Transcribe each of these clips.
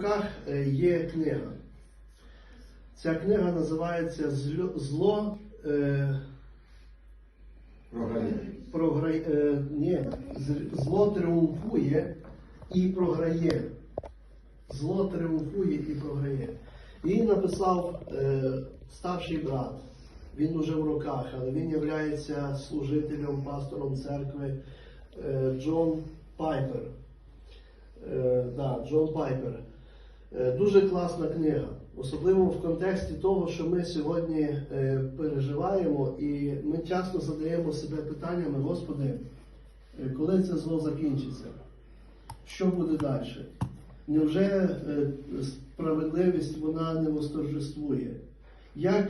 руках е, є книга. Ця книга називається «Зло-. Е, Програє. е, ні, зло тріумфує і програє. Зло тріумфує і програє. Її написав е, старший брат. Він уже в роках, але він є служителем, пастором церкви е, Джон Пайпер. Е, да, Джон Пайпер. Е, Дуже класна книга, особливо в контексті того, що ми сьогодні е, переживаємо, і ми часто задаємо себе питаннями, Господи, е, коли це зло закінчиться? Що буде далі? Невже справедливість вона не восторжествує? Як,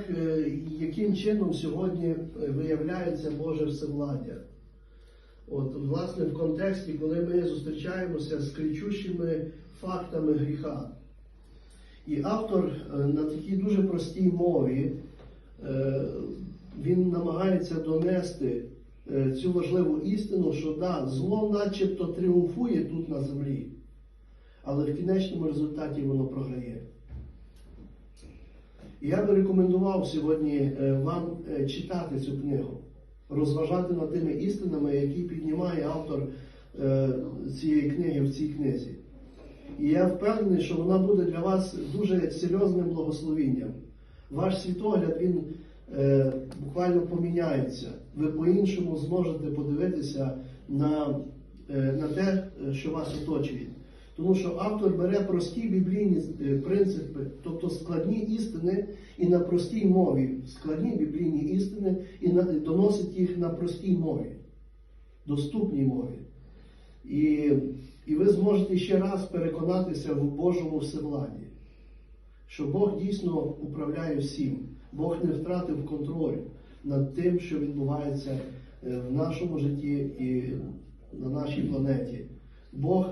яким чином сьогодні виявляється Боже всевладдя? От, власне, в контексті, коли ми зустрічаємося з кричущими фактами гріха. І автор е, на такій дуже простій мові е, він намагається донести е, цю важливу істину, що да, зло начебто тріумфує тут на землі, але в кінечному результаті воно програє. Я би рекомендував сьогодні вам читати цю книгу, розважати над тими істинами, які піднімає автор цієї книги в цій книзі. І я впевнений, що вона буде для вас дуже серйозним благословінням. Ваш світогляд він е, буквально поміняється. Ви по-іншому зможете подивитися на, е, на те, що вас оточує. Тому що автор бере прості біблійні е, принципи, тобто складні істини, і на простій мові, складні біблійні істини, і на, доносить їх на простій мові, доступній мові. І, і ви зможете ще раз переконатися в Божому всевладі, що Бог дійсно управляє всім. Бог не втратив контроль над тим, що відбувається е, в нашому житті і на нашій планеті. Бог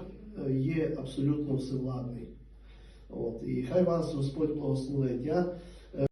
е, є абсолютно всевладний. От, і хай вас Господь благословить.